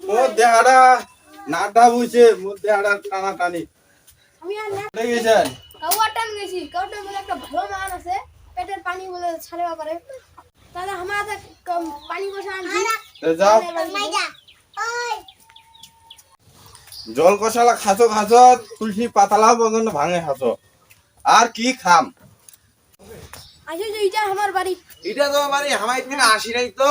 মোর দেহাটা নাটা বুঝছে মোর দেহাটা টানা টানি আমি আর না গেছেন? কাউয়া টান গেছি। কাউটা বলে একটা ভালো মান আছে। পেটের পানি বলে ছাড়ে পারে। তাহলে আমার পানি বসে আনছি। যাও। জল কষালা খাসো খাসো তুলসী পাতালা পর্যন্ত ভাঙে খাসো আর কি খাম? আসে যে এটা আমার বাড়ি। এটা তো মানে আমার এখানে আসি নাই তো।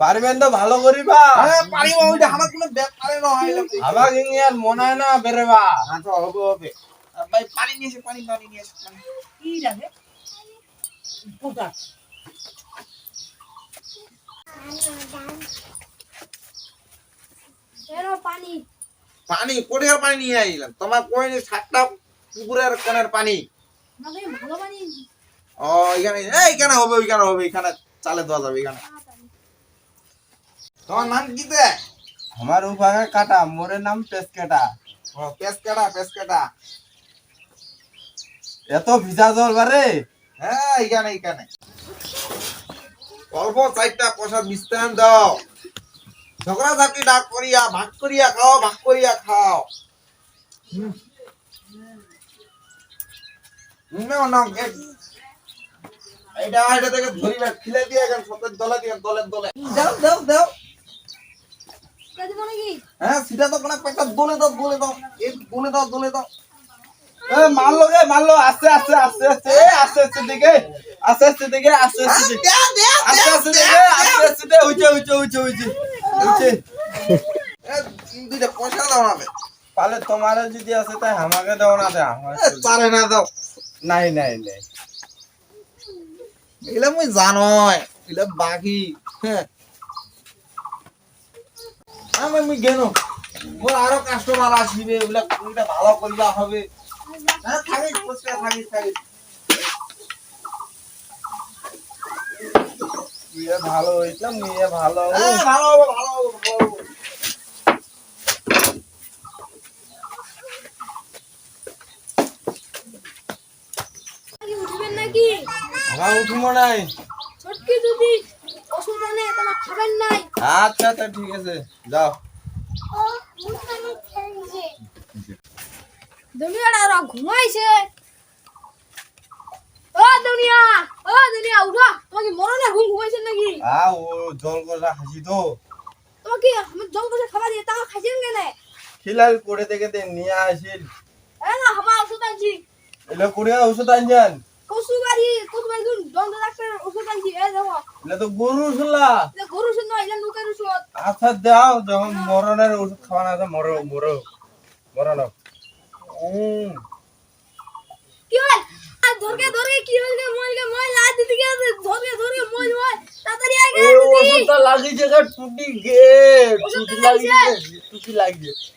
পারবেন তো ভালো করিবা হ্যাঁ পারি ওইটা আমার কোনো ব্যাপারে নয় এটা আমার ইংলিশ মনে হয় না বেরেবা আচ্ছা হবে হবে। ভাই পানি নিয়ে এসে পানি পানি নিয়ে এসে পানি। এর পানি। পানি কোটিয়ার পানি নিয়ে আইলাম। তোমার কই সাতটা পুকুরের কোনের পানি। ভালো পানি ও এখানে এই এখানে হবে ওইখানে হবে এখানে চালে দেওয়া যাবে এখানে। তোমার নাম কি দে আমার উপাগে কাটা মোরের নাম পেসকেটা। ও পেসকাটা পেসকাটা। এত ভিজা জল বারে হ্যাঁ এখানে এখানে। অল্প চারটা পয়সা মিষ্টান দাও। ঝগড়া ঝাঁকি ডাক করিয়া ভাগ করিয়া খাও ভাগ করিয়া খাও। হুম। হুম, নাও, এই- এইটা এটা থেকে ধরিবা খিলে দিয়ে গেল সতের দলে দিয়ে দলে দলে। দাও দাও দাও। কে দিব নাকি হ্যাঁ সেটা তো কোনো একটা দলে দাও দলে দাও। এই দলে দাও দলে দাও। এ মারলো রে মারলো। আস্তে আস্তে আস্তে আস্তে আস্তে আস্তে দিকে। আস্তে আস্তে দিকে আস্তে আস্তে দিকে। দেও, দেও, আস্তে আস্তে দিকে আস্তে আস্তে দিকে। উঠে উঠে উঠে উঠে উঠে এ, দুইটা পয়সা দাও না বে। পালে তোমারও যদি আছে তাই আমাকে দাও না দে। আমার এ, চারে না দাও। নাই নাই নাই। এগুলা মুই জানই এগুলা বাকি হ্যাঁ আমি মুই গেল মোর আরও কাস্টমার আসবে এগুলা কোনটা ভালো করিবা হবে। হ্যাঁ থাকিস পয়সা থাকিস থাকিস ভালো হইতাম মেয়ে ভালো। ভালো ভালো উঠবেন নাকি? আমার উঠবো নাই। ছোটকি যদি ওষুধ আনে খাবেন নাই। আচ্ছা আচ্ছা ঠিক আছে যাও। দুনিয়াটা ওরা ঘুমাইছে। ও দুনিয়া ও দুনিয়া উঠো। তোমাকে মরণে ঘুম ঘুমাইছে নাকি? আ ও জল কষা হাসি তো। তোমাকে আমার জল কষে খাবার দিয়ে তাও খাইছেন কেন? খিলাল করে থেকে দে নিয়ে আসিল। এ না আমার ওষুধ আনছি। এলে করে ওষুধ আনছেন? কসু বাড়ি কসু বাড়ি ডাক্তার ওষুধ আনছি এ দেখো। এলে তো গরু শুনলা এটা গরু ওষুধ নয় এটা লোকের ওষুধ। আচ্ছা দাও যখন মরণের ওষুধ খাওয়া না মরো মরো মরণ উম। কি হয় আর ধরকে ধরকে কি হইছে মইলকে মই লাজ দিতে গেছে ধরকে ধরকে মই মই তাড়াতাড়ি আগে ওষুধটা লাগিয়েছে গা টুটি গে টুটি লাগিয়েছে।